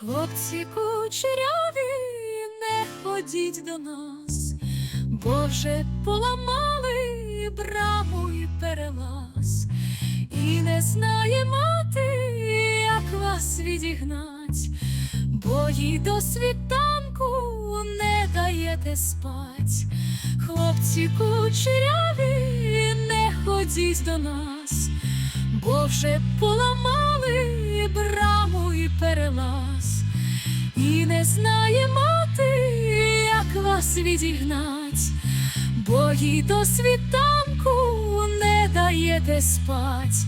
Хлопці кучеряві, не ходіть до нас, бо вже поламали браму і перелаз, і не знає мати, як вас відігнать, бо їй до світанку не даєте спать. Хлопці кучеряві, не ходіть до нас, бо вже поламали браму і перелаз, знає мати, як вас відігнать, бо їй до світанку не даєте спать.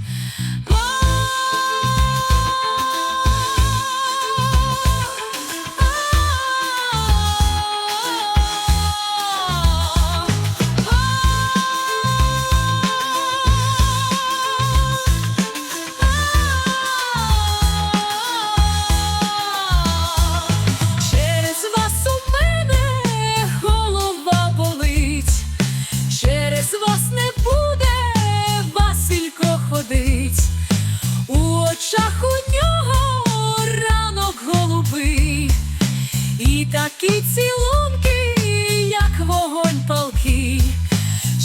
І такі цілунки, як вогонь палкий.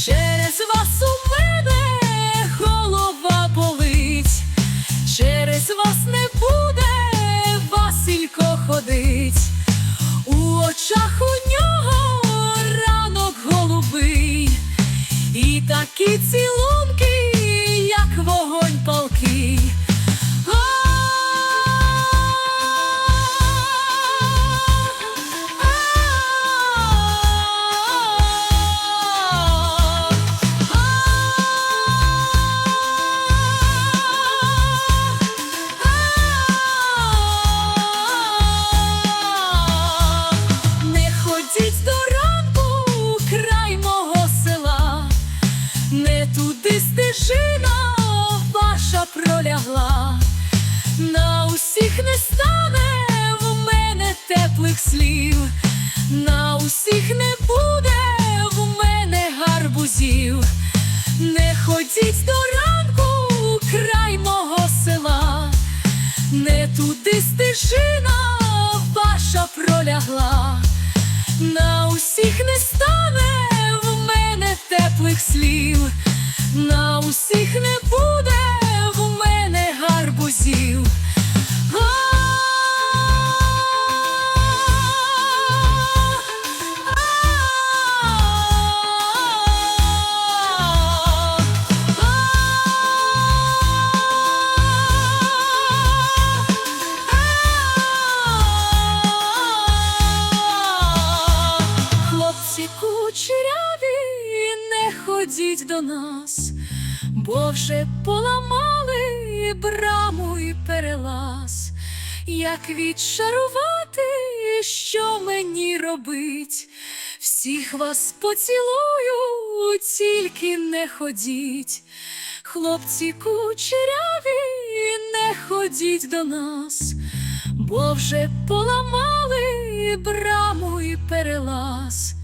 Через вас у мене голова болить, через вас не буде Василько ходить, у очах у нього ранок голубий, і такі цілунки, як вогонь палкий. Не ходіть до ранку, край мого села, не туди стежина ваша пролягла, на усіх не стане в мене теплих слів, на усіх не буде в мене гарбузів, не ходіть до ранку, край мого села, не туди стежина ваша пролягла, на усіх не стане в мене теплих слів, на усіх не буде в мене гарбузів. Ходіть до нас, бо вже поламали браму і перелаз. Як відчарувати, що мені робить? Всіх вас поцілую, тільки не ходіть. Хлопці кучеряві, не ходіть до нас, бо вже поламали браму і перелаз.